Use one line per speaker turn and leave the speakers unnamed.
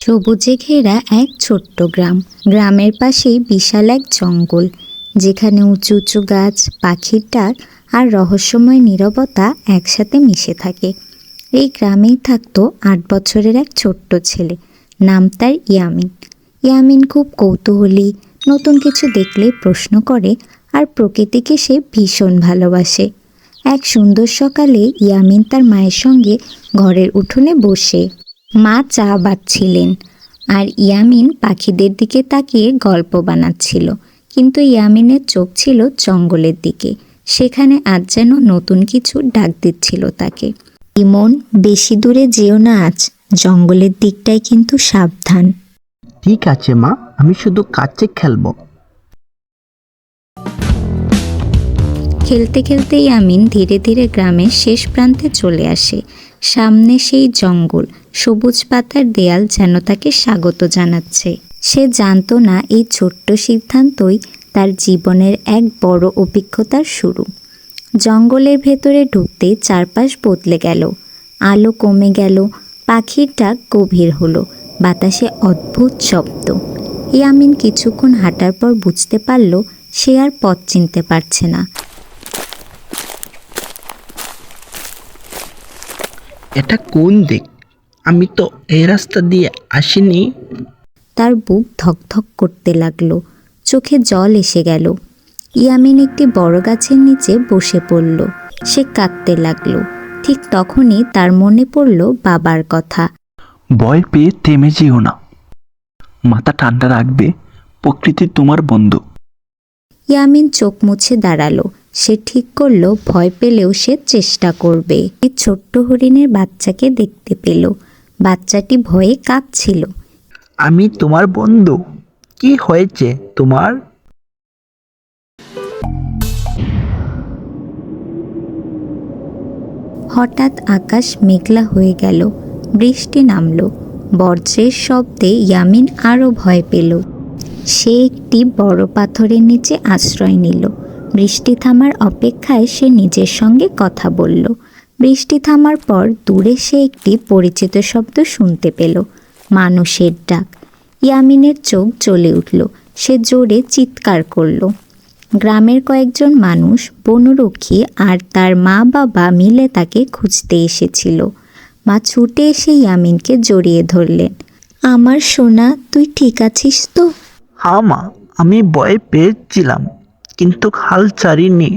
সবুজে ঘেরা এক ছোট্ট গ্রাম। গ্রামের পাশেই বিশাল এক জঙ্গল, যেখানে উঁচু উঁচু গাছ, পাখির ডাক আর রহস্যময় নীরবতা একসাথে মিশে থাকে। এই গ্রামেই থাকতো আট বছরের এক ছোট্ট ছেলে, নাম তার ইয়ামিন। ইয়ামিন খুব কৌতূহলী, নতুন কিছু দেখলে প্রশ্ন করে আর প্রকৃতিকে সে ভীষণ ভালোবাসে। এক সুন্দর সকালে ইয়ামিন তার মায়ের সঙ্গে ঘরের উঠোনে বসে। মা চা বাচ্ছিলেন আর ইয়ামিন পাখিদের দিকে তাকিয়ে গল্প বানাচ্ছিল। কিন্তু ইয়ামিনের চোখ ছিল জঙ্গলের দিকে। সেখানে আজ যেন নতুন কিছু ডাক দিচ্ছিল তাকে। ইমন বেশি দূরে যেও না আজ। জঙ্গলের দিকটাই কিন্তু সাবধান।
ঠিক আছে মা আমি শুধু কাছে খেলব।
খেলতে খেলতে ইয়ামিন ধীরে ধীরে গ্রামের শেষ প্রান্তে চলে আসে। সামনে সেই জঙ্গল সবুজ পাতার দেয়াল যেন তাকে স্বাগত জানাচ্ছে। সে জানতো না এই ছোট্ট সিদ্ধান্তই তার জীবনের এক বড় অভিজ্ঞতার শুরু। জঙ্গলের ভেতরে ঢুকতে চারপাশ বদলে গেল। আলো কমে গেল, পাখির ডাক গভীর হলো, বাতাসে অদ্ভুত শব্দ। ইয়ামিন কিছুক্ষণ হাঁটার পর বুঝতে পারল, সে আর পথ চিনতে পারছে না।
এটা কোন দিক? আমি তো এই রাস্তা দিয়ে আসিনি।
তার বুক ধকধক করতে লাগল। চোখে জল এসে গেল। ইয়ামিন একটি বড় গাছের নিচে বসে পড়ল। সে কাঁদতে লাগল। ঠিক তখনই তার মনে পড়ল বাবার কথা।
ভয় পেয়ে থেমে যেও না। মাথা ঠান্ডা রাখবে। প্রকৃতি তোমার বন্ধু।
ইয়ামিন চোখ মুছে দাঁড়াল। সে ঠিক করল ভয় পেলেও সে চেষ্টা করবে। এই ছোট্ট হরিণের বাচ্চাকে দেখতে পেল। বাচ্চাটি ভয়ে কাঁপছিল
আমি তোমার বন্ধু। কি হয়েছে তোমার?
হঠাৎ আকাশ মেঘলা হয়ে গেল বৃষ্টি নামলো বর্জ্যের শব্দে ইয়ামিন আরও ভয় পেল। সে একটি বড় পাথরের নিচে আশ্রয় নিল। বৃষ্টি থামার অপেক্ষায় সে নিজের সঙ্গে কথা বলল। বৃষ্টি থামার পর দূরে সে একটি পরিচিত শব্দ শুনতে পেল, মানুষের ডাক। ইয়ামিনের চোখ জ্বলে উঠল, সে জোরে চিৎকার করল। গ্রামের কয়েকজন মানুষ, বনরক্ষী আর তার মা বাবা মিলে তাকে খুঁজতে এসেছিল। মা ছুটে এসে ইয়ামিনকে জড়িয়ে ধরলেন। আমার সোনা, তুই ঠিক আছিস তো?
হ্যাঁ মা, আমি ভয় পেয়েছিলাম, কিন্তু হাল ছাড়িনি।